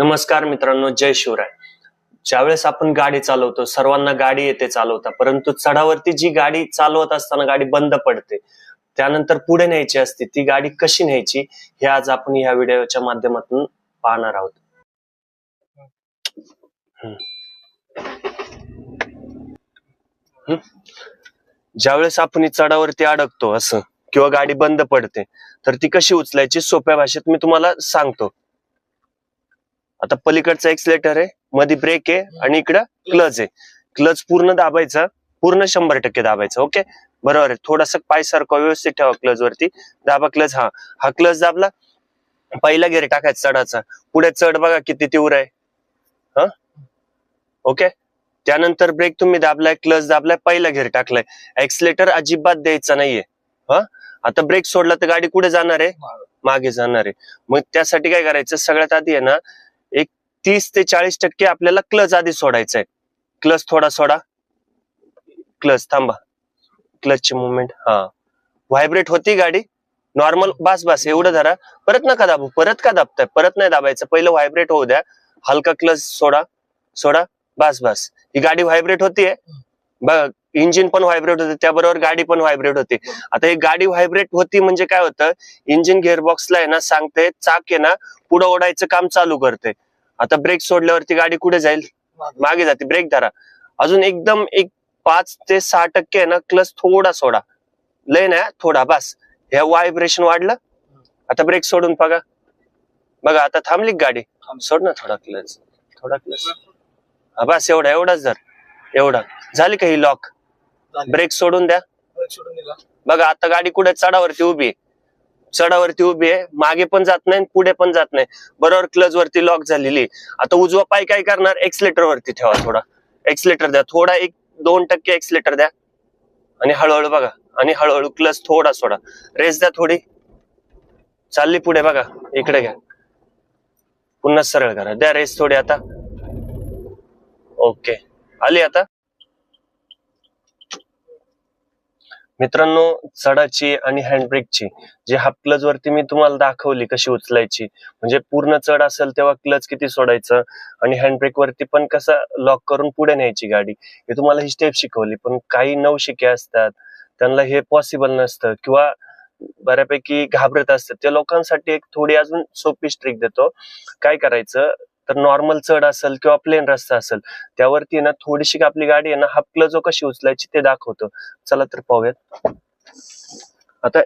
नमस्कार मित्रांनो जय शिवराय. ज्यावेळेस आपण गाडी चालवतो सर्वांना गाडी येते चालवता परंतु चढावरती जी गाडी चालवत असताना गाडी बंद पडते त्यानंतर पुढे न्यायची असते ती गाडी कशी न्यायची हे आज आपण या व्हिडिओच्या माध्यमातून पाहणार आहोत. हम्म. ज्यावेळेस आपण चढावरती अडकतो असं किंवा गाडी बंद पडते तर ती कशी उचलायची सोप्या भाषेत मी तुम्हाला सांगतो. आता पलीकडचा एक्सलेटर आहे मध्ये ब्रेक आहे आणि इकडं क्लच आहे. क्लच पूर्ण दाबायचा पूर्ण शंभर टक्के दाबायचा ओके बरोबर आहे. थोडासा पाय सारखा व्यवस्थित ठेवा क्लच वरती. दाबा क्लच हा. हा क्लच दाबला पहिला गेअर टाकायचा चढाचा. पुढे चढ बघा किती तीव्र आहे. हा? ओके त्यानंतर ब्रेक तुम्ही दाबलाय क्लच दाबलाय पहिला गेअर टाकलाय. एक्सलेटर अजिबात द्यायचा नाहीये. हा? आता ब्रेक सोडला तर गाडी कुठे जाणार आहे? मागे जाणार आहे. मग त्यासाठी काय करायचं? सगळ्यात आधी आहे ना तीस ते चाळीस टक्के आपल्याला क्लच आधी सोडायचा आहे क्लच थोडा सोडा. क्लच थांबा. क्लचची मुवमेंट हा. व्हायब्रेट होती गाडी. नॉर्मल बास बास एवढं धरा. परत नका दाबू परत का दाबताय? परत नाही दाबायचं. पहिलं व्हायब्रेट होऊ द्या. हलका क्लच सोडा. सोडा. बास बास. ही गाडी व्हायब्रेट होतीये. बघ इंजिन पण व्हायब्रेट होते. त्याबरोबर गाडी पण व्हायब्रेट होते. आता ही गाडी व्हायब्रेट होती म्हणजे काय होतं? इंजिन गिअरबॉक्सला आहे ना सांगते चाक आहे ना पुढं ओढायचं काम चालू करते. आता ब्रेक सोडल्यावरती गाडी कुठे जाईल? मागे. जाते. ब्रेक धरा. अजून एकदम एक पाच ते सहा टक्के आहे ना क्लच थोडा सोडा. लय ना थोडा बस. ह्या व्हायब्रेशन वाढलं. आता ब्रेक सोडून बघा. बघा आता थांबली गाडी? सोड ना थोडा क्लच थोडा क्लच हा बस एवढा एवढाच धर. एवढा. झाली का ही लॉक ब्रेक सोडून द्या. बघा आता गाडी कुठे चढावरती उभी आहे? चढावरती उभी आहे मागे पण जात नाही आणि पुढे पण जात नाही. बरोबर क्लच वरती लॉक झालेली आता उजवा पाय काय करणार? एक्सलेटर वरती ठेवा थोडा. एक्सलेटर द्या. थोडा एक दोन टक्के एक्सलेटर द्या. आणि हळूहळू बघा. आणि हळूहळू क्लच थोडा सोडा. रेस द्या थोडी. चालली पुढे बघा. इकडे घ्या. पुन्हा सरळ करा. द्या रेस थोडी आता. ओके आली आता? मित्रांनो चढाची आणि हँडब्रेकची जी हाफ क्लच वरती मी तुम्हाला दाखवली कशी उचलायची म्हणजे पूर्ण चढ असेल तेव्हा क्लच किती सोडायचं आणि हँडब्रेक वरती पण कसं लॉक करून पुढे न्यायची गाडी हे तुम्हाला ही स्टेप शिकवली. पण काही नवशिके असतात त्यांना हे पॉसिबल नसतं किंवा बऱ्यापैकी घाबरत असतात. त्या लोकांसाठी एक थोडी अजून सोपी स्ट्रिक देतो. काय करायचं तर नॉर्मल चढ असेल किंवा प्लेन रस्ता असेल त्यावरती ना थोडीशी आपली गाडी आहे ना हाफ क्लच कशी उचलायची ते दाखवतो. चला तर पाहूयात. आता